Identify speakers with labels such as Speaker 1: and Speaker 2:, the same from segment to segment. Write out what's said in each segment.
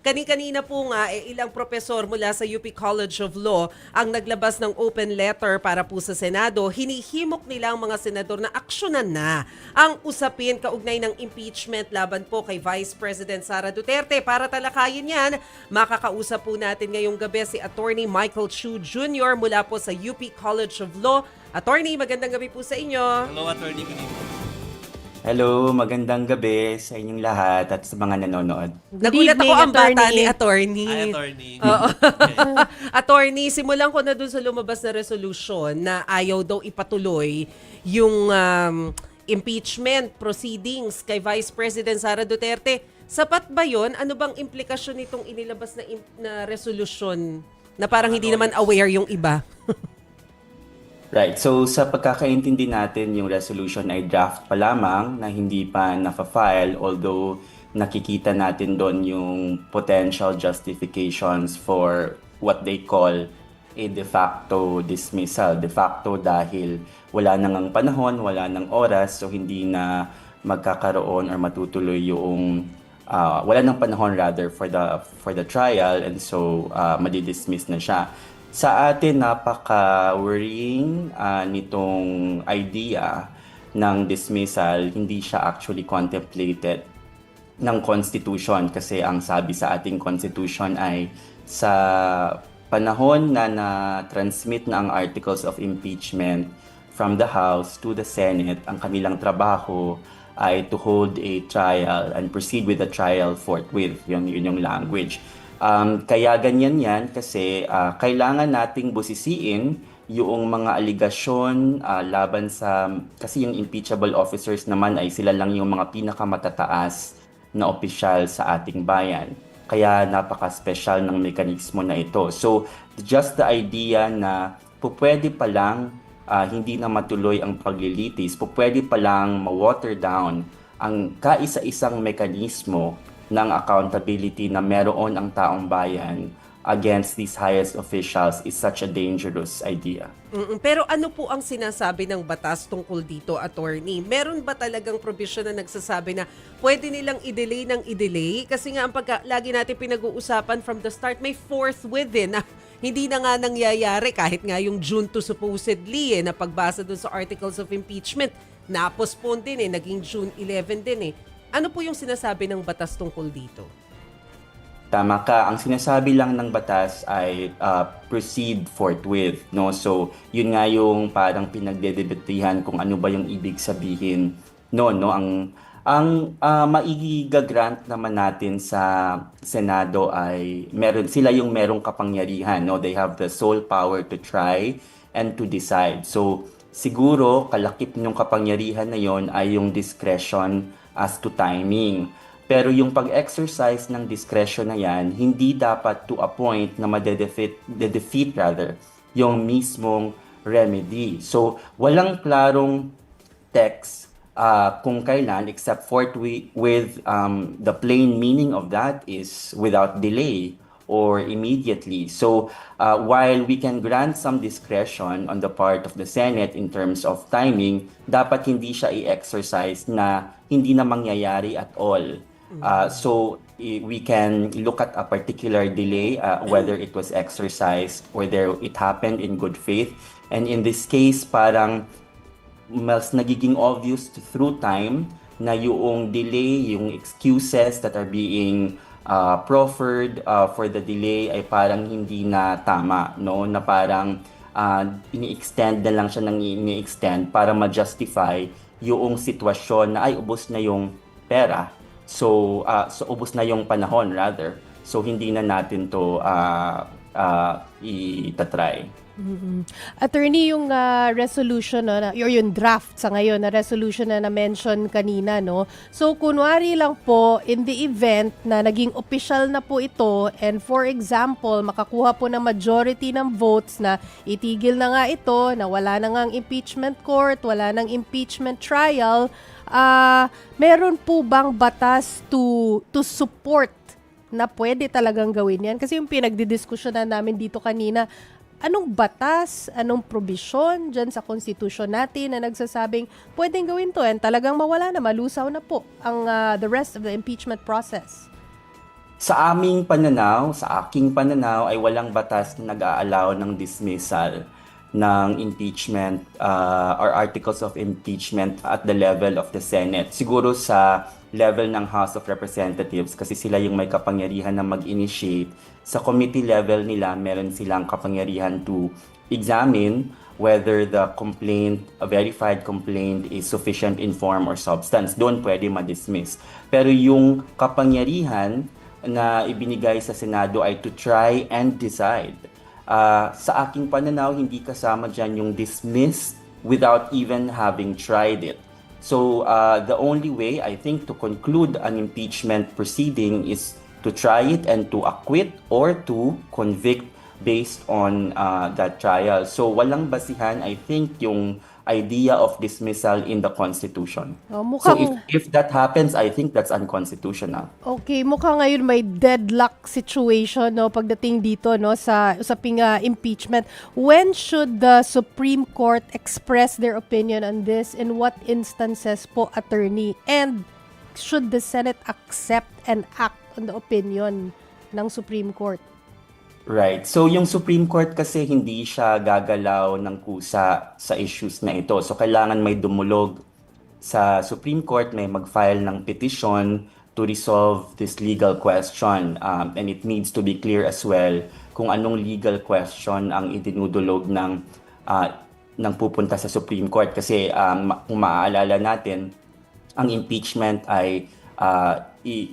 Speaker 1: Kani-kanina po nga, eh, ilang profesor mula sa UP College of Law ang naglabas ng open letter para po sa Senado. Hinihimok nila ang mga senador na aksyonan na ang usapin kaugnay ng impeachment laban po kay Vice President Sara Duterte. Para talakayin yan, makakausap po natin ngayong gabi si Attorney Michael Chu Jr. mula po sa UP College of Law. Attorney, magandang gabi po sa inyo.
Speaker 2: Hello, attorney. Good evening.
Speaker 3: Hello, magandang gabi sa inyong lahat at sa mga nanonood.
Speaker 1: Nagulat ako ang bata
Speaker 4: attorney.
Speaker 1: ni attorney.
Speaker 2: Hi, attorney.
Speaker 1: Oo. attorney, simulan ko na dun sa lumabas na resolution na ayaw daw ipatuloy yung um, impeachment proceedings kay Vice President Sara Duterte. Sapat ba yon? Ano bang implikasyon nitong inilabas na, im- na resolution na parang hindi naman aware yung iba?
Speaker 3: Right, so sa pagkakaintindi natin, yung resolution ay draft pa lamang na hindi pa nafa-file although nakikita natin doon yung potential justifications for what they call a de facto dismissal. De facto dahil wala nang ang panahon, wala nang oras, so hindi na magkakaroon or matutuloy yung uh, wala nang panahon rather for the for the trial and so uh, madidismiss na siya. Sa atin napaka-worrying uh, nitong idea ng dismissal, hindi siya actually contemplated ng constitution kasi ang sabi sa ating constitution ay sa panahon na na-transmit na ang articles of impeachment from the House to the Senate, ang kanilang trabaho ay to hold a trial and proceed with the trial forthwith. Yun, yun yung language. Um, kaya ganyan yan kasi ah, kailangan nating busisiin yung mga aligasyon ah, laban sa kasi yung impeachable officers naman ay sila lang yung mga pinakamatataas na opisyal sa ating bayan. Kaya napaka-special ng mekanismo na ito. So, just the idea na pupwede pa lang ah, hindi na matuloy ang paglilitis, pupwede pa lang ma-water down ang kaisa-isang mekanismo ng accountability na meron ang taong bayan against these highest officials is such a dangerous idea.
Speaker 1: Mm-mm. Pero ano po ang sinasabi ng batas tungkol dito, attorney? Meron ba talagang provision na nagsasabi na pwede nilang i-delay ng i-delay? Kasi nga ang pagka, lagi natin pinag-uusapan from the start, may forthwith eh, na hindi na nga nangyayari kahit nga yung June to supposedly eh, na pagbasa dun sa articles of impeachment, na-postpone din eh, naging June 11 din eh. Ano po yung sinasabi ng batas tungkol dito?
Speaker 3: Tama ka, ang sinasabi lang ng batas ay uh, proceed forthwith, no? So, yun nga yung parang pinagdedebatehan kung ano ba yung ibig sabihin no, no? Ang ang uh, maigigagrant naman natin sa Senado ay meron sila yung merong kapangyarihan, no? They have the sole power to try and to decide. So, siguro kalakip ng kapangyarihan na yon ay yung discretion as to timing. Pero yung pag-exercise ng discretion na yan, hindi dapat to a point na madedefeat, de-defeat rather, yung mismong remedy. So, walang klarong text uh, kung kailan except forthwith with um, the plain meaning of that is without delay or immediately. So uh, while we can grant some discretion on the part of the Senate in terms of timing, dapat hindi siya i-exercise na hindi na mangyayari at all. Uh, so we can look at a particular delay, uh, whether it was exercised, whether it happened in good faith. And in this case, parang mas nagiging obvious through time na yung delay, yung excuses that are being uh, proffered uh, for the delay ay parang hindi na tama, no? Na parang uh, ini-extend na lang siya ng ini-extend para ma-justify yung sitwasyon na ay ubos na yung pera. So, uh, so ubos na yung panahon rather. So hindi na natin to uh, uh, itatry.
Speaker 4: Attorney, yung ah, resolution, no, na, or yung draft sa ngayon na resolution na na-mention kanina, no? So, kunwari lang po, in the event na naging official na po ito, and for example, makakuha po ng majority ng votes na itigil na nga ito, na wala na nga impeachment court, wala nang impeachment trial, ah meron po bang batas to, to support na pwede talagang gawin yan? Kasi yung pinagdidiskusyonan namin dito kanina, anong batas, anong probisyon dyan sa konstitusyon natin na nagsasabing pwedeng gawin to and talagang mawala na, malusaw na po ang ah, the rest of the impeachment process.
Speaker 3: Sa aming pananaw, sa aking pananaw, ay walang batas na nag-aalaw ng dismissal ng impeachment uh, or articles of impeachment at the level of the Senate. Siguro sa level ng House of Representatives kasi sila yung may kapangyarihan na mag-initiate. Sa committee level nila, meron silang kapangyarihan to examine whether the complaint, a verified complaint is sufficient in form or substance. Doon pwede ma-dismiss. Pero yung kapangyarihan na ibinigay sa Senado ay to try and decide. Ah, sa aking pananaw, hindi kasama dyan yung dismiss without even having tried it. So, uh, the only way, I think, to conclude an impeachment proceeding is to try it and to acquit or to convict based on uh, that trial. So, walang basihan, I think, yung idea of dismissal in the Constitution.
Speaker 4: Oh,
Speaker 3: So,
Speaker 4: mukhang,
Speaker 3: if, if that happens, I think that's unconstitutional.
Speaker 4: okay, mukhang ngayon may deadlock situation no pagdating dito no sa usaping ah, impeachment. When should the Supreme Court express their opinion on this? In what instances po, attorney? And should the Senate accept and act on the opinion ng Supreme Court?
Speaker 3: Right. So yung Supreme Court kasi hindi siya gagalaw ng kusa sa issues na ito. So kailangan may dumulog sa Supreme Court, may mag-file ng petition to resolve this legal question. Um, and it needs to be clear as well kung anong legal question ang idinudulog ng ah, ng pupunta sa Supreme Court kasi um, kung maaalala natin ang impeachment ay ah, i-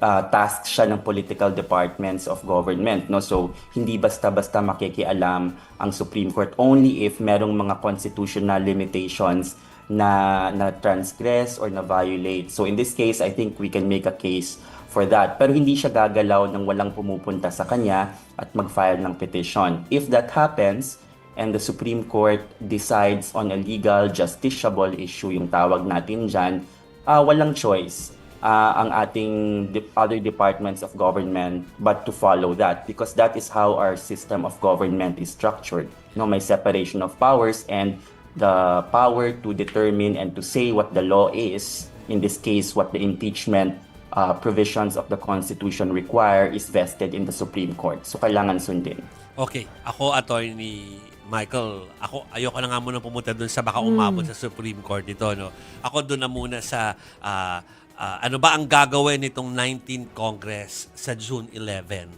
Speaker 3: uh, task siya ng political departments of government no? So hindi basta-basta makikialam ang Supreme Court only if merong mga constitutional limitations na na transgress or na violate. So in this case I think we can make a case for that. Pero hindi siya gagalaw ng walang pumupunta sa kanya at mag-file ng petition. If that happens and the Supreme Court decides on a legal justiciable issue yung tawag natin dyan, ah, walang choice ah, ang ating de- other departments of government but to follow that because that is how our system of government is structured. You know, may separation of powers and the power to determine and to say what the law is, in this case, what the impeachment uh, provisions of the Constitution require is vested in the Supreme Court. So, kailangan sundin.
Speaker 2: Okay, ako attorney Michael, ako ayoko na nga muna pumunta doon sa baka umabot sa Supreme Court nito, no. Ako doon na muna sa ah, ah, ano ba ang gagawin nitong 19th Congress sa June 11?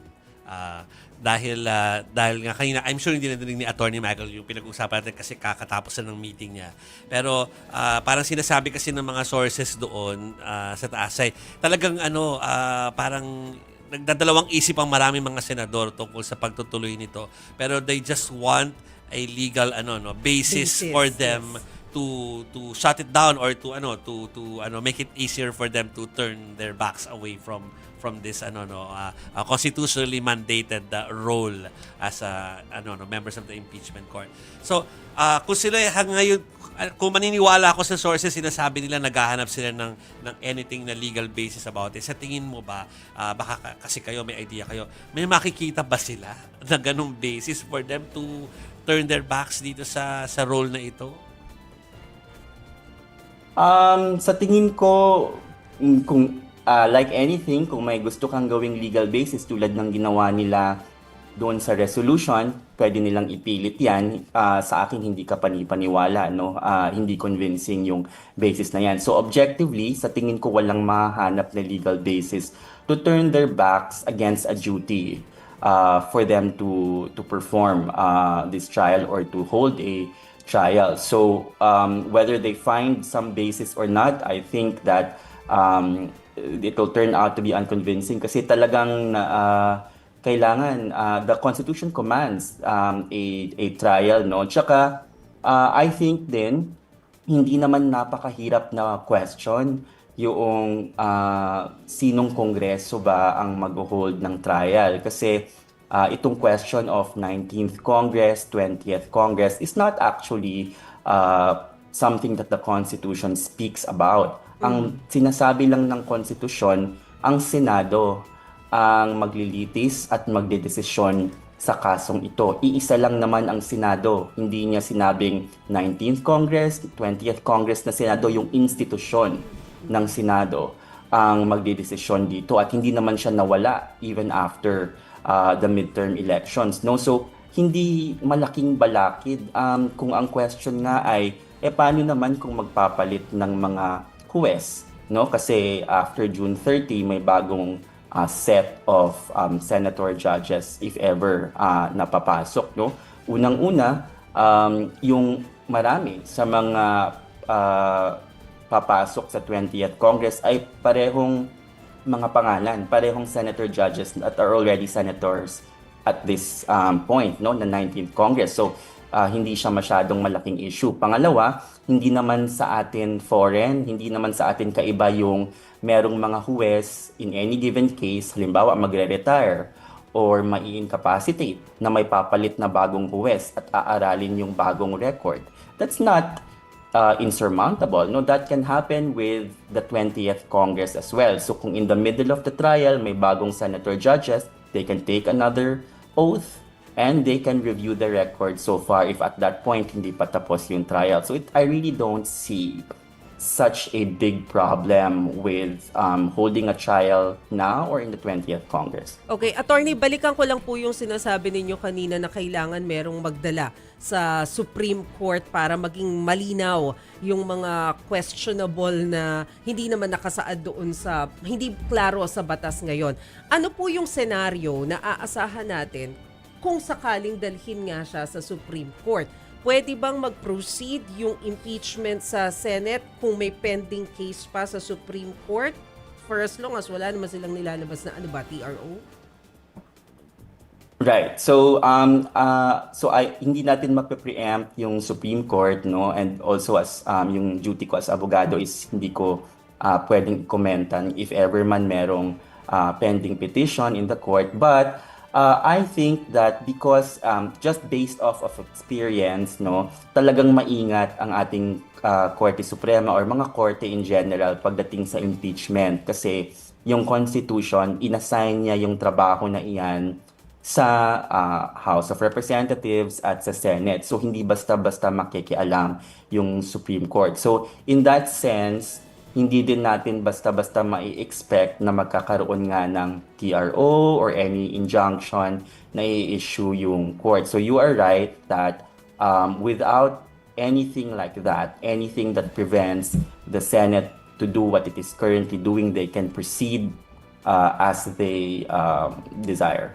Speaker 2: Ah, dahil ah, dahil nga kanina I'm sure hindi na ni Attorney Michael yung pinag-usapan natin kasi kakatapos na ng meeting niya. Pero ah, parang sinasabi kasi ng mga sources doon ah, sa taas ay talagang ano ah, parang nagdadalawang isip ang maraming mga senador tungkol sa pagtutuloy nito. Pero they just want a legal ano no basis,
Speaker 1: Basis,
Speaker 2: for them
Speaker 1: yes.
Speaker 2: To to shut it down or to ano to to ano make it easier for them to turn their backs away from from this ano no uh, uh, constitutionally mandated uh, role as a ano no members of the impeachment court. So, uh, kung sila hang ngayon uh, kung maniniwala ako sa sources sinasabi nila naghahanap sila ng ng anything na legal basis about it. Sa tingin mo ba uh, baka ka- kasi kayo may idea kayo, may makikita ba sila na ganung basis for them to turn their backs dito sa sa role na ito?
Speaker 3: Um, sa tingin ko, mm, kung ah, like anything, kung may gusto kang gawing legal basis tulad ng ginawa nila doon sa resolution, pwede nilang ipilit yan. Ah, sa akin, hindi ka panipaniwala, no? Ah, hindi convincing yung basis na yan. So objectively, sa tingin ko walang mahanap na legal basis to turn their backs against a duty uh, for them to to perform uh, this trial or to hold a trial. So um, whether they find some basis or not, I think that um, it will turn out to be unconvincing kasi talagang uh, kailangan uh, the Constitution commands um, a a trial, no? Tsaka uh, I think din hindi naman napakahirap na question yung ah, sinong kongreso ba ang mag-hold ng trial kasi ah, itong question of 19th Congress, 20th Congress is not actually ah, something that the Constitution speaks about. Ang sinasabi lang ng Constitution, ang Senado ang maglilitis at magdedesisyon sa kasong ito. Iisa lang naman ang Senado. Hindi niya sinabing 19th Congress, 20th Congress na Senado, yung institusyon ng Senado. ang magdidesisyon dito at hindi naman siya nawala even after uh, the midterm elections. No? So, hindi malaking balakid um, kung ang question nga ay eh paano naman kung magpapalit ng mga huwes no kasi after June 30 may bagong uh, set of um, senator judges if ever uh, napapasok no unang-una um, yung marami sa mga uh, papasok sa 20th Congress ay parehong mga pangalan, parehong senator judges that are already senators at this um, point no na 19th Congress. So uh, hindi siya masyadong malaking issue. Pangalawa, hindi naman sa atin foreign, hindi naman sa atin kaiba yung merong mga huwes in any given case, halimbawa magre-retire or mai-incapacitate na may papalit na bagong huwes at aaralin yung bagong record. That's not uh, insurmountable. No, that can happen with the 20th Congress as well. So kung in the middle of the trial may bagong senator judges, they can take another oath and they can review the record so far if at that point hindi pa tapos yung trial. So it, I really don't see such a big problem with um, holding a trial now or in the 20th Congress.
Speaker 1: Okay, attorney, balikan ko lang po yung sinasabi ninyo kanina na kailangan merong magdala sa Supreme Court para maging malinaw yung mga questionable na hindi naman nakasaad doon sa, hindi klaro sa batas ngayon. Ano po yung senaryo na aasahan natin kung sakaling dalhin nga siya sa Supreme Court? Pwede bang mag-proceed yung impeachment sa Senate kung may pending case pa sa Supreme Court? For as long as wala naman silang nilalabas na ano ba, TRO?
Speaker 3: Right. So um uh so I hindi natin mape-preempt yung Supreme Court no and also as um yung duty ko as abogado is hindi ko uh, pwedeng komentan if ever man merong uh, pending petition in the court but uh, I think that because um, just based off of experience no talagang maingat ang ating uh, Korte Suprema or mga korte in general pagdating sa impeachment kasi yung constitution inassign niya yung trabaho na iyan sa ah, House of Representatives at sa Senate. So hindi basta-basta makikialam yung Supreme Court. So in that sense, hindi din natin basta-basta mai-expect na magkakaroon nga ng TRO or any injunction na i-issue yung court. So you are right that um, without anything like that, anything that prevents the Senate to do what it is currently doing, they can proceed uh, as they um, desire.